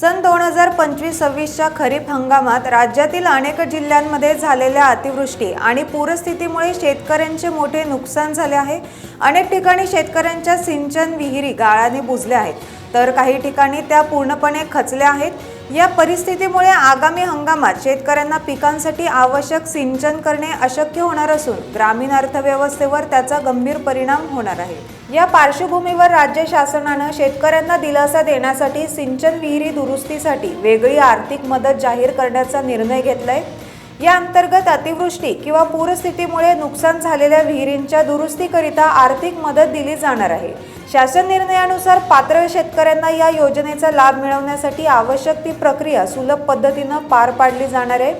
सन दोन हजार पंचवीस सव्वीसच्या खरीप हंगामात राज्यातील अनेक जिल्ह्यांमध्ये झालेल्या अतिवृष्टी आणि पूरस्थितीमुळे शेतकऱ्यांचे मोठे नुकसान झाले आहे. अनेक ठिकाणी शेतकऱ्यांच्या सिंचन विहिरी गाळाने बुजल्या आहेत. तर काही ठिकाणी त्या पूर्णपणे खचल्या आहेत. या परिस्थितीमुळे आगामी हंगामात शेतकऱ्यांना पिकांसाठी आवश्यक सिंचन करणे अशक्य होणार असून ग्रामीण अर्थव्यवस्थेवर त्याचा गंभीर परिणाम होणार आहे. या पार्श्वभूमीवर राज्य शासनानं शेतकऱ्यांना दिलासा देण्यासाठी सिंचन विहिरी दुरुस्तीसाठी वेगळी आर्थिक मदत जाहीर करण्याचा निर्णय घेतलाय. या अंतर्गत अतिवृष्टी किंवा पूरस्थितीमुळे नुकसान झालेल्या विहिरींच्या दुरुस्तीकरिता आर्थिक मदत दिली जाणार आहे. शासन निर्णयानुसार पात्र शेतकऱ्यांना या योजनेचा लाभ मिळवण्यासाठी आवश्यक ती प्रक्रिया सुलभ पद्धतीनं पार पाडली जाणार आहे.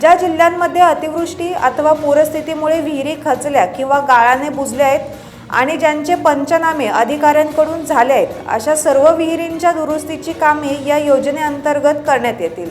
ज्या जिल्ह्यांमध्ये अतिवृष्टी अथवा पूरस्थितीमुळे विहिरी खचल्या किंवा गाळाने बुजल्या आहेत आणि ज्यांचे पंचनामे अधिकाऱ्यांकडून झाले आहेत अशा सर्व विहिरींच्या दुरुस्तीची कामे या योजनेअंतर्गत करण्यात येतील.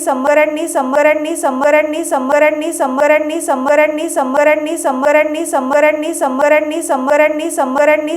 संबरांनी संबरांनी संबरांनी संबरांनी संबरांनी संबरांनी संबरांनी संबरांनी संबरांनी संबरांनी संबरांनी संबरांनी संबरांनी